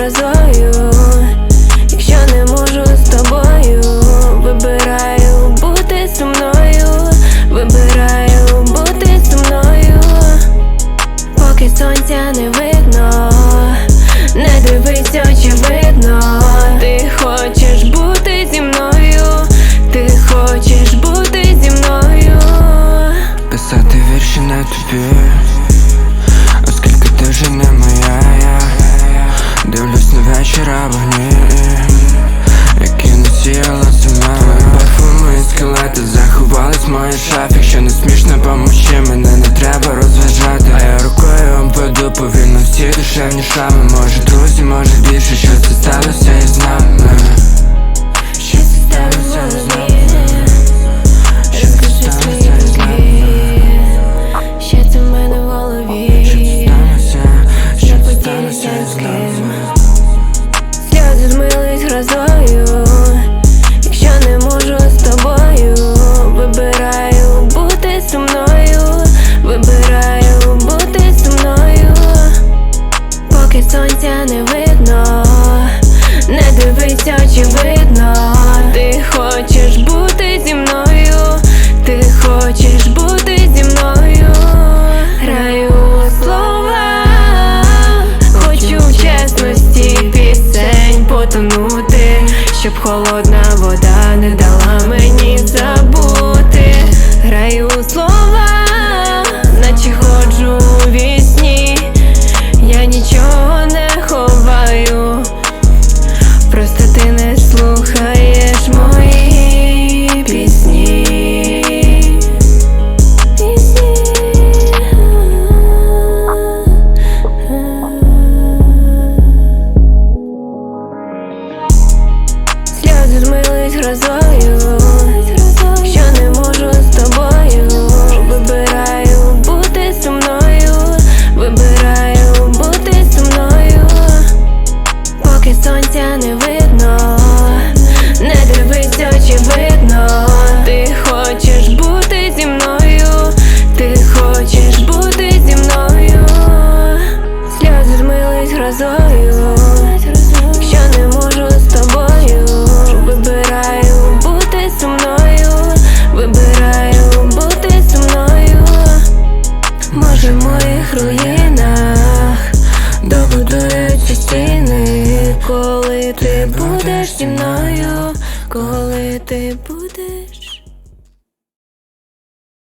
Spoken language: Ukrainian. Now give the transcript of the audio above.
cause of you. Вогні Які не сіяла зима Парфуми і скелети заховались в моїй шафі. Якщо не смішно, помочи, мене не треба розважати. А я рукою обведу повільно всі душевні шами Може друзі, може більше, що це сталося із нами? Що це сталося із нами Поки сонця не видно. Не дивись очевидно. Ти хочеш бути зі мною? Ти хочеш бути зі мною? Граю слова. Хочу в чесності пісень потонути, щоб холодна вода змились руїнах Добудуються стіни. Коли ти будеш зі мною Коли ти будеш